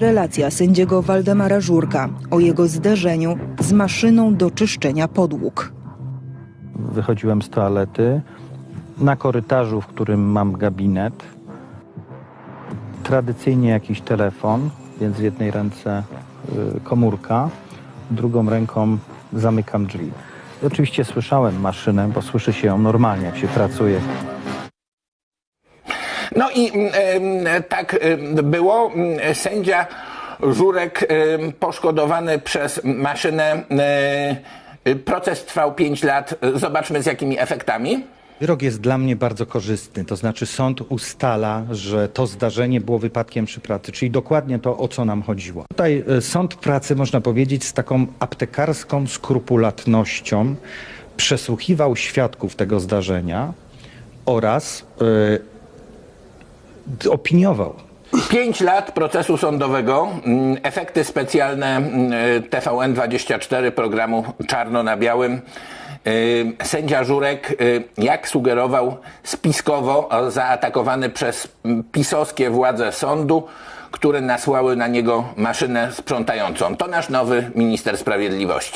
Relacja sędziego Waldemara Żurka o jego zderzeniu z maszyną do czyszczenia podłóg. Wychodziłem z toalety na korytarzu, w którym mam gabinet. Tradycyjnie jakiś telefon, więc w jednej ręce y, komórka, drugą ręką zamykam drzwi. Oczywiście słyszałem maszynę, bo słyszy się ją normalnie, jak się pracuje. No i mm, tak było. Mm, Sędzia Żurek poszkodowany przez maszynę. e, Proces trwał 5 lat. Zobaczmy z jakimi efektami. Wyrok jest dla mnie bardzo korzystny, to znaczy sąd ustala, że to zdarzenie było wypadkiem przy pracy, czyli dokładnie to, o co nam chodziło. Tutaj e, sąd pracy, można powiedzieć, z taką aptekarską skrupulatnością przesłuchiwał świadków tego zdarzenia oraz e, opiniował 5 lat procesu sądowego, mm, efekty specjalne mm, TVN24 programu Czarno na Białym. Y, Sędzia Żurek, y, jak sugerował, spiskowo zaatakowany przez mm, pisowskie władze sądu, które nasłały na niego maszynę sprzątającą. To nasz nowy minister sprawiedliwości.